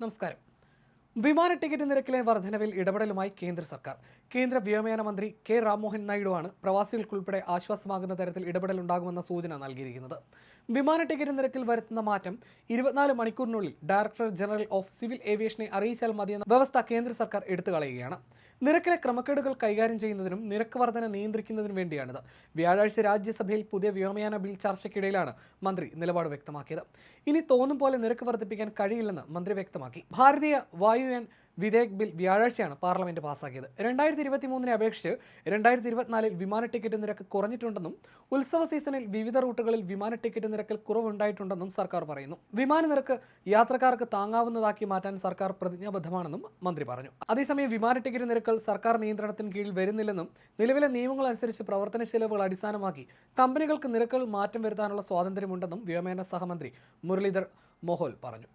നമസ്കാരം. വിമാന ടിക്കറ്റ് നിരക്കിലെ വർധനവിൽ ഇടപെടലുമായി കേന്ദ്ര സർക്കാർ. കേന്ദ്ര വ്യോമയാന മന്ത്രി കെ രാംമോഹൻ നായിഡുവാണ് പ്രവാസികൾക്കുൾപ്പെടെ ആശ്വാസമാകുന്ന തരത്തിൽ ഇടപെടലുണ്ടാകുമെന്ന സൂചന നൽകിയിരിക്കുന്നത്. വിമാന ടിക്കറ്റ് നിരക്കിൽ വരുത്തുന്ന മാറ്റം ഇരുപത്തിനാല് മണിക്കൂറിനുള്ളിൽ ഡയറക്ടർ ജനറൽ ഓഫ് സിവിൽ ഏവിയേഷനെ അറിയിച്ചാൽ മതിയെന്ന വ്യവസ്ഥ കേന്ദ്ര സർക്കാർ എടുത്തു കളയുകയാണ് നിരക്കിലെ ക്രമക്കേടുകൾ കൈകാര്യം ചെയ്യുന്നതിനും നിരക്ക് വർധന നിയന്ത്രിക്കുന്നതിനും വേണ്ടിയാണിത്. വ്യാഴാഴ്ച രാജ്യസഭയിൽ പുതിയ വ്യോമയാന ബിൽ ചർച്ചയ്ക്കിടയിലാണ് മന്ത്രി നിലപാട് വ്യക്തമാക്കിയത്. ഇനി തോന്നും പോലെ നിരക്ക് വർദ്ധിപ്പിക്കാൻ കഴിയില്ലെന്ന് മന്ത്രി വ്യക്തമാക്കി. ഭാരതീയ വായുയാൻ വിധേയക് ബിൽ വ്യാഴാഴ്ചയാണ് പാർലമെന്റ് പാസാക്കിയത് രണ്ടായിരത്തി ഇരുപത്തി മൂന്നിനെ അപേക്ഷിച്ച് രണ്ടായിരത്തി ഇരുപത്തിനാലിൽ വിമാന ടിക്കറ്റ് നിരക്ക് കുറഞ്ഞിട്ടുണ്ടെന്നും ഉത്സവ സീസണിൽ വിവിധ റൂട്ടുകളിൽ വിമാന ടിക്കറ്റ് നിരക്കിൽ കുറവുണ്ടായിട്ടുണ്ടെന്നും സർക്കാർ പറയുന്നു. വിമാന നിരക്ക് യാത്രക്കാർക്ക് താങ്ങാവുന്നതാക്കി മാറ്റാൻ സർക്കാർ പ്രതിജ്ഞാബദ്ധമാണെന്നും മന്ത്രി പറഞ്ഞു. അതേസമയം വിമാന ടിക്കറ്റ് നിരക്കുകൾ സർക്കാർ നിയന്ത്രണത്തിന് കീഴിൽ വരുന്നില്ലെന്നും നിലവിലെ നിയമങ്ങൾ അനുസരിച്ച് പ്രവർത്തന ചെലവുകൾ അടിസ്ഥാനമാക്കി കമ്പനികൾക്ക് നിരക്കുകൾ മാറ്റം വരുത്താനുള്ള സ്വാതന്ത്ര്യമുണ്ടെന്നും വ്യോമയാന സഹമന്ത്രി മുരളീധർ മോഹോൽ പറഞ്ഞു.